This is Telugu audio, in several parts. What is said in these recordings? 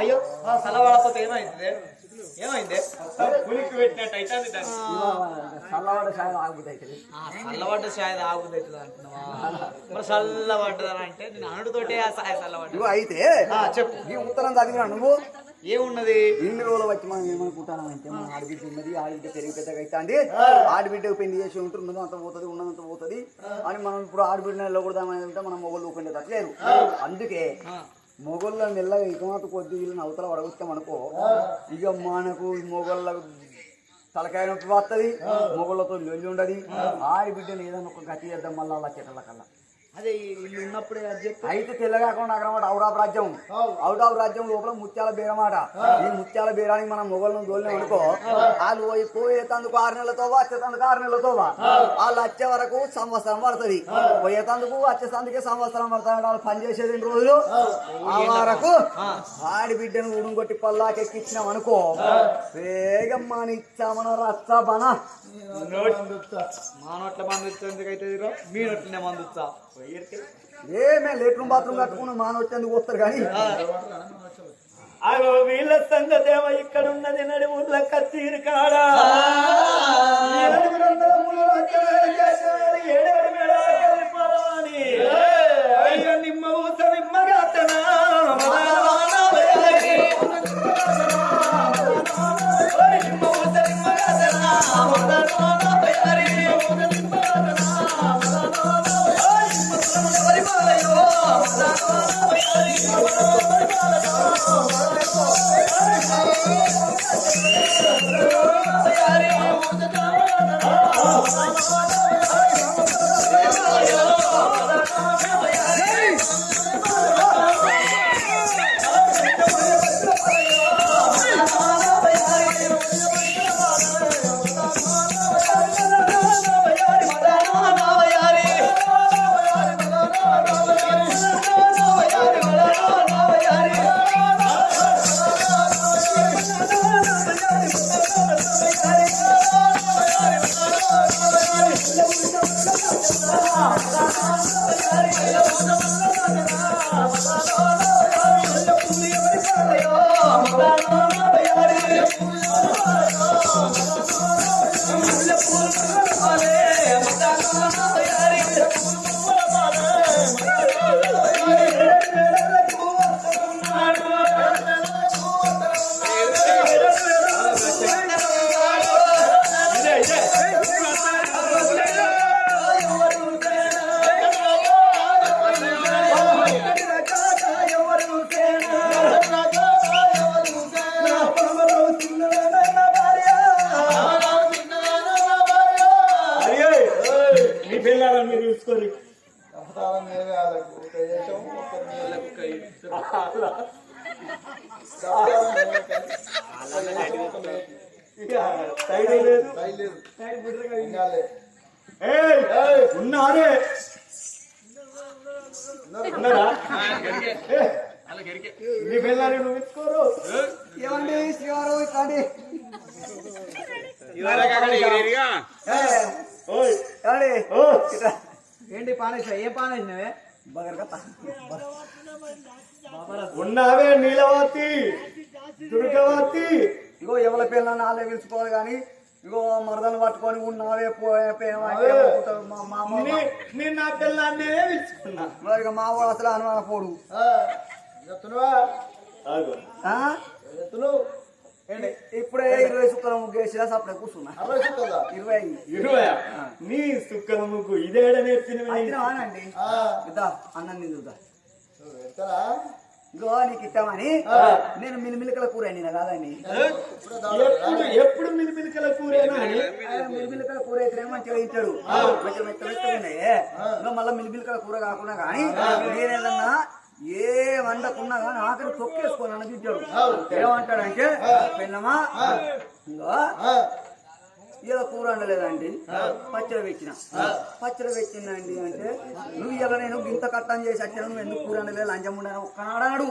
అయ్యో సలవాడపోతే ఏమైంది? ఏమైంది? పులికి పెట్టినట్టు అయితే సాయం సాయి అంటున్నావా? మరి అంటే నేను అనుడితోటే ఆ సాయి చల్లబడ్డ ఇగో అయితే చెప్పు. ఈ ఉత్తరం చదివినా నువ్వు? ఏమున్నది? ఇన్ని రోజులు వచ్చి మనం ఏమనుకుంటాం అంటే మన ఆడబిడ్డ ఉన్నది ఆడబిడ్డ పెరిగి పెద్దగా అవుతుంది ఆడబిడ్డకు పెళ్ళి చేసి ఉంటే ఉన్నదంత పోతుంది ఉన్నదంత పోతుంది. అని మనం ఇప్పుడు ఆడబిడ్డ వెళ్ళకూడదామని అంటే మనం మొగలు ఊపిండేటట్లేదు అందుకే ఆ, మొగళ్ళ మెల్లగా ఇకమాత కొద్ది వీళ్ళని అవతల పడగొచ్చాం అనుకో ఇక మనకు మొగళ్ళ తలకాయ నొప్పి వస్తుంది మొగళ్ళతో లొల్లి ఉండదు. ఆడబిడ్డని ఏదైనా ఒక గతి చేద్దాం మళ్ళీ అలా చెట్ల కల్లా. అదే ఉన్నప్పుడే అయితే తెల్లగాకుండా అక్కడ అవుట్ ఆఫ్ రాజ్యం. అవుట్ ఆఫ్ రాజ్యం లోపల ముత్యాల బేరమాట ఈ ముత్యాల బేరానికి మనం మొగలను దోలినాం అనుకో వాళ్ళు పోయి పోయేతందుకు ఆరు నెలలతో వచ్చేతందుకు ఆరు నెలలతో వాళ్ళు వచ్చే వరకు సంవత్సరం పడుతుంది. పోయేతందుకు వచ్చేతందుకే సంవత్సరం పడుతుంది వాళ్ళు పని చేసేది రోజులు. ఆ వరకు ఆడి బిడ్డను ఉడుంగొట్టి పల్లాకెక్కించినాం అనుకో వేగం మానిచ్చామన రచ్చబన మా నోట్ల మందు మీ నోట్లనే మందుతా ఏమే లేట్రూమ్ బాత్రూమ్ కట్టుకుని మానవచ్చేందుకు వస్తారు కానీ. అగో వీళ్ళ సంగతేమో ఇక్కడ ఉన్నది నడుముల కత్తిరి కాడా. నిమ్మ మీ ఏయ్, ఉన్నారే ఉన్నారా ఏ, మీ పిల్లలు నువ్వు ఇచ్చుకోరు ఏమండి శ్రీవారు ఇట్లాంటి ఓయ్ ఏమండి ఓ ఇట్లా ఏంటి పానేసా ఏ పానేసినవే ఉన్నావే నీలవతి దుర్గవతి ఇగో ఎవరి పిల్లలు నాలే పిలుచుకోవాలి కానీ ఇగో మరదలు పట్టుకొని ఉన్నావే పోయే పేమ మా నీ- పిల్లాన్నే పిలుచుకున్నా మరి వాడు అసలు అనుమాన పోడు ఆగు. ఇప్పుడే ఇరవై సుక్కల ముగ్గేసినా సప్పుడే కూర్చున్నా. ఇరవై. ఇరువా నీ సుక్కల ముగ్గు ఇదేడ నేర్పినవి అండి ఇద్దా అన్నం నిందుదా ఇగో నీకు ఇస్తామని నేను మిలిమిలికల కూర నేను కాదండి. ఎప్పుడు ఎప్పుడు మిలిమిలికల ఆయన మిలిమిలికల కూర అయితే మంచిగా ఇచ్చాడు కొంచెం మెత్త మెత్తగానే ఇంకా మళ్ళీ మిలిమిలికల కూర కాకుండా కానీ నేనేదన్నా ఏ వండకున్నా కానీ ఆఖరి తొక్కేసుకోని అన్నది ఇచ్చాడు ఏమంటాడంటే పెన్నమా ఇంకా ఇలా కూర వండలేదండి. పచ్చడి పెట్టిన. పచ్చడి పెట్టిందండి అంటే నువ్వు ఇలా నేను ఇంత కట్టం చేసి వచ్చాను నువ్వు ఎందుకు కూర వండలేదు? లంచం ఉండను ఒక్కనాడాడు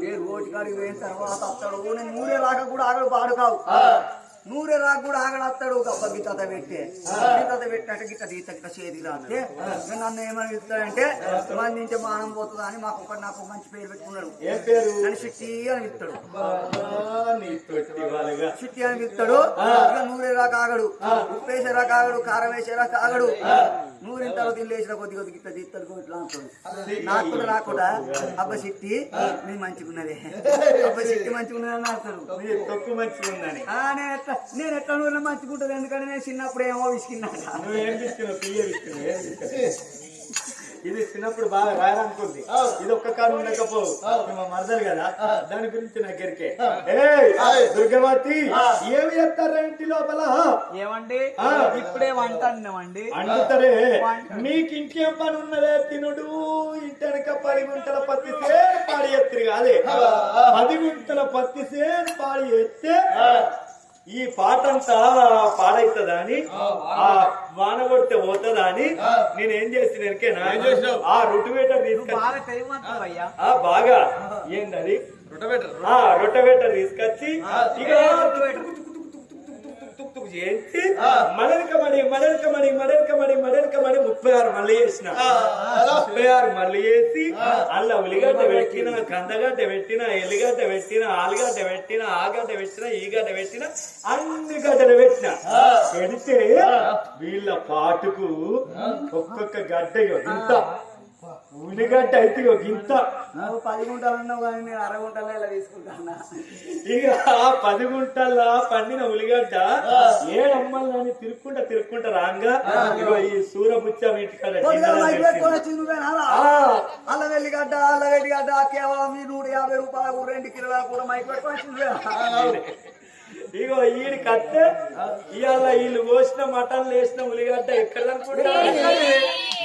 నేను రోటి కాడికి పోయిన తర్వాత వస్తాడు నేను మూడే లాగా కూడా ఆగడు పాడు కావు నూరే రాకు కూడా ఆగడత్తాడు గొప్ప గిత్తత పెట్టి. గిత్తత పెట్టినట్టు గిట్ట గీత గిట్ట చేతికి రాస్తే నన్ను ఏమని ఇస్తాడంటే మంది నుంచి మానం పోతుందా? అని మాకు ఒకటి నాకు మంచి పేరు పెట్టుకున్నాడు. ఏం పేరు? అని సిట్టి అని ఇస్తాడు. బాబా, నీ తొట్టి వాళ్ళగా సిట్టి అని ఇస్తాడు. ఇక నూరేరా కాగడు. ఉప్పేసేరా నూరిన తర్వాత ఇల్లు వేసిన కొద్ది కొద్ది గిట్ట తీస్తాడు ఇట్లా అంటాడు నాకు కూడా రాకుండా అబ్బ సిట్టి నీ మంచిగున్నది అబ్బ సిట్టి మంచిగున్నది అని అంటాడు నీ తొక్కు మంచిగా ఉందని నేను ఎట్లా నేను ఎట్లా నూరిన మంచిగుంటుంది? ఎందుకంటే నేను చిన్నప్పుడు ఏమో విసికిన్నాక ఇది చిన్నప్పుడు బాగా రాయాలనుకుంది. ఇది ఒక్క కాడు ఉండకపోవు ఇది మా మరదలు కదా దాని గురించి ఎరికే ఏయ్, దుర్గవతి ఏమి చేస్తారా ఇంటి లోపల? ఏమండి. ఇప్పుడే వంట అన్నామండి. అంటుతారే మీకు ఇంకేం పని ఉన్నదే? తినుడు. ఇంటెనక పది గుంటల పత్తి సేను పాడి ఎత్తిరి కాదే పది గుంటల పత్తి సేను పాడి ఎత్తే ఈ పాటంతా పాడైతుందా అని? ఆ వాన కొడితే పోతుందా అని? నేను ఏం చేసిన ఎరికేనా ఆ రుటువేటర్ తీసుకొచ్చి బాగా ఏందది? ఆ రొట్టవేటర్ తీసుకొచ్చి ఇక తుక్ చేసి మడనక మడి మడనక మడి మడనక మడి మడనక మడి ముప్పై ఆరు మళ్ళీ చేసిన. ముప్పై ఆరు మళ్ళీ చేసి అల్ల ఉల్లిగడ్డ పెట్టిన కందగడ్డ పెట్టిన ఎల్లిగడ్డ పెట్టిన ఆలుగడ్డ పెట్టిన ఆగడ్డ పెట్టిన ఈ గడ్డ పెట్టిన అన్ని గడ్డలు పెట్టిన. పెడితే వీళ్ళ పాటుకు ఒక్కొక్క గడ్డ ఇంత ఉల్లిగడ్డ అయితే ఇగో ఇంత. నువ్వు పది గుంటలు ఉన్నావు కానీ నేను అర గుంటలో ఇలా తీసుకుంటాను? ఇక ఆ పది గుంటల పండిన ఉల్లిగడ్డ ఏడమ్మల్ని తిరుక్కుంటా తిరుక్కుంటా రాంగా. ఇగో ఈ సూరబుచ్చ ఇంటికాడ గిన్నెలో పెట్టింది. ఆ, అల్ల వెల్లిగడ్డ అల్ల వెల్లిగడ్డ కేవలం నూట యాభై రూపాయలకు రెండు కిలోల కూడా మైక్ పెట్టుకోవచ్చు ఇగో ఈడి కత్తే ఇవాళ వీళ్ళు కోసిన మటన్ వేసిన ఉల్లిగడ్డ ఎక్కడ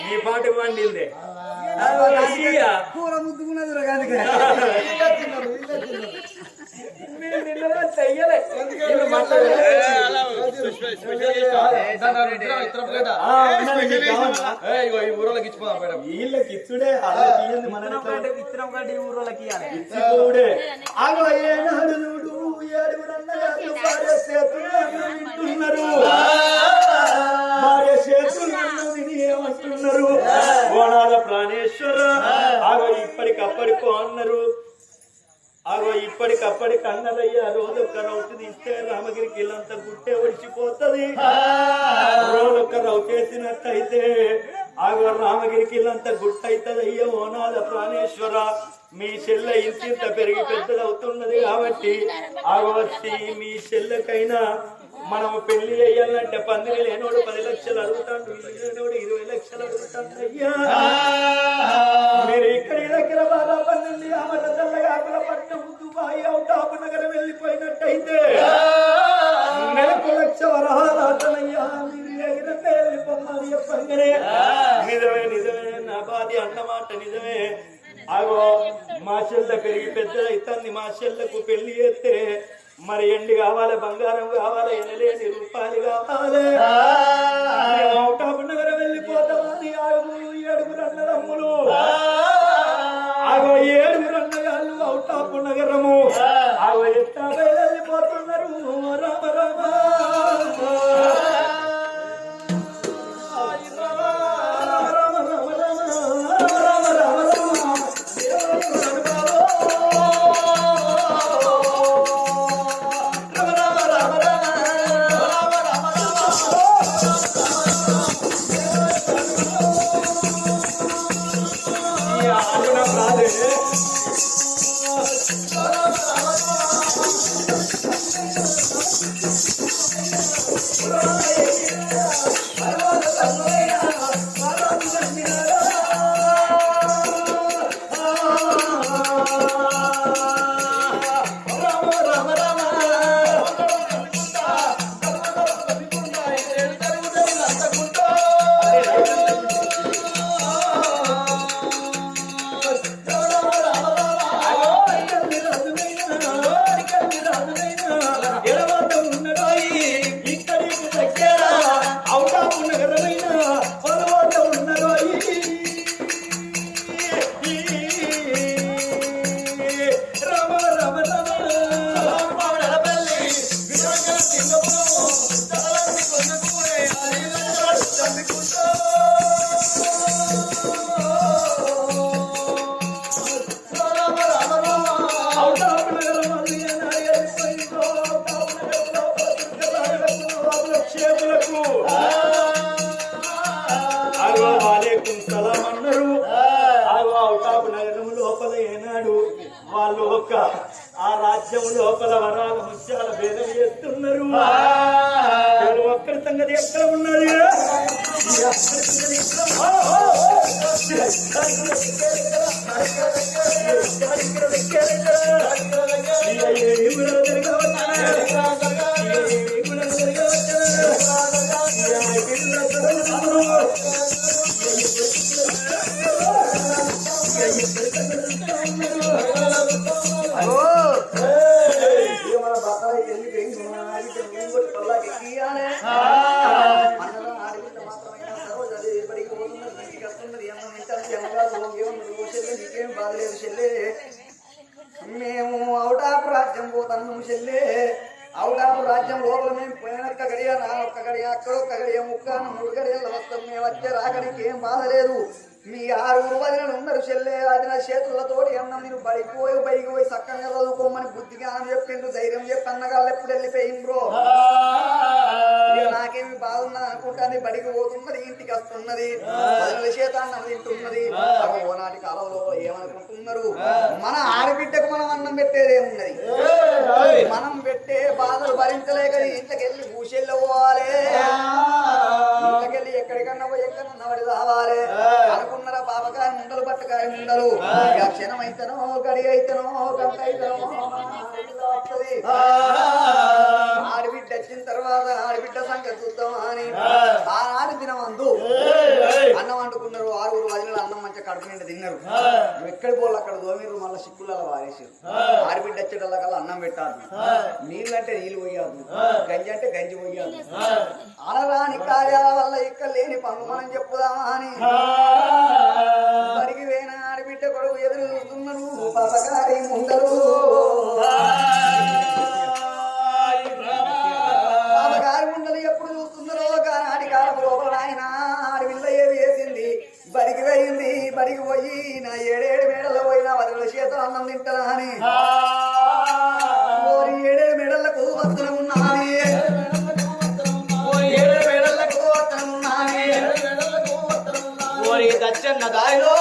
ఈ పాటకు పండిందే. ఇక కూర ముద్దుకున్నది? వీళ్ళకి ఇచ్చుడే ఈ ఊరోళ్ళకి ఏనాడు చూడు ఏడుగురు వింటున్నారు భార్య ఏమంటున్నారు ఓనాద ప్రాణేశ్వర. ఆగో ఇప్పటికప్పటికో అన్నారు. ఆగో ఇప్పటికప్పటికి అన్నదయ్యా రోజు ఒక్క రౌతు తీస్తే రామగిరికి ఇల్లంతా గుట్టే ఒడిచిపోతుంది. రోజు ఒక్క రౌతు వేసినట్టయితే ఆగో రామగిరికి ఇల్లంతా గుట్ట అవుతుంది అయ్యో ఓనాద ప్రాణేశ్వర. మీ చెల్ల ఇంత పెరిగి పెద్దదవుతున్నది కాబట్టి ఆగో మీ చెల్లకైనా మనం పెళ్ళి చేయాలంటే పందిరి లేనోడు పది లక్షలు అడుగుతాడు లేనోడు ఇరవై లక్షలు అడుగుతాడు అయ్యా. మీరు ఇక్కడ దగ్గర బాగా పన్నెండు ఆమె చల్లగా ఆకుల పట్నం దుబాయ్ అవుతాపు నగరం వెళ్ళిపోయినట్టయితే. నెలకు లక్ష వరహాలయ్యా మీరు ఎగిరంటే వెళ్ళిపోమ్మని చెప్పంగానే నిజమే నిజమే నా బాధ అన్నమాట నిజమే. ఆగో మా చెల్ల పెరిగి పెద్దదైతుంది మా చెల్లకు పెళ్ళి చేస్తే మరి ఎండి కావాలి బంగారం కావాలి ఎనలేని రూపాయలు కావాలి. నగరం వెళ్ళిపోతామని ఆగు ఏడుగురు అన్నదమ్ములు ఆగో ఏడుగురు అన్నగాళ్ళు అవుటాపు నగరము. ఆగో ఎట్టా ఇక చెల్లె. అవుటాపు రాజ్యం లోపల మేము పోయినొక్క గడియ నా ఒక్క గడియ అక్కడ ఒక్క గడియ ముక్క మూడు గడియల వస్తాం. మేము వచ్చే రాకడికి ఏం బాధ లేదు. మీ ఆరుగురు వదిన ఉన్నారు చెల్లె. అది నా చేతులతోటి అన్నం నేను బడికి పోయి బయటికి పోయి చక్కగా చదువుకోమని బుద్ధిగా అని చెప్పిండ్రు ధైర్యం చెప్పి అన్నగాళ్ళు ఎప్పుడు వెళ్ళిపోయింది అనుకుంటాను బడికి పోతున్నది ఇంటికి వస్తున్నది వదిన చేత అన్నం తింటున్నది. అగో ఓనాటి కాలంలో ఏమనుకుంటున్నారు? మన ఆడబిడ్డకు మనం అన్నం పెట్టేది ఏమున్నది మనం పెట్టే బాధలు భరించలేక ఇంట్లోకి వెళ్ళి భూషెల్లో పోవాలి. ఇంట్లోకి వెళ్ళి ఎక్కడికన్నా పోయి ఎక్కడన్నా వాడి రావాలి. అనుకున్నారా పాపకాయ ముండలు పట్టకాయ ముండలు? ఇక క్షణం అయితేనో గడి అయితేనో గంట అయితేనో వస్తుంది. వచ్చిన తర్వాత ఆడబిడ్డ సంగతి చూద్దాం అని ఆనాడు దినమందు అన్నం వండుకున్నారు ఆరుగురు వదిలిన అన్నం మంచిగా కడుపు నిండా తిన్నారు. ఎక్కడి పోళ్ళు అక్కడ దోమిరు మళ్ళీ సిక్కులలో వారేసారు ఆడబిడ్డ వచ్చేటల్లకల్లా అన్నం పెట్టాదు నీళ్ళు అంటే నీళ్ళు పోయాదు గంజి అంటే గంజి పోయాదు అనరాని కార్యాల వల్ల ఇక్కడ లేని పనులు మనం చెప్పుదామా అని బడికి వేన ఆడబిడ్డ కొడుకు ఎదురు చూస్తున్నారు పాపకారి ముందరు. అన్నం తింటారా అని ఓరి ఏడేడు మేడలకు వస్త్రం ఉన్నది. ఓరి ఏడేడు మేడలకు వస్త్రం ఉన్నది. ఓరి దచ్చన్న దారిలో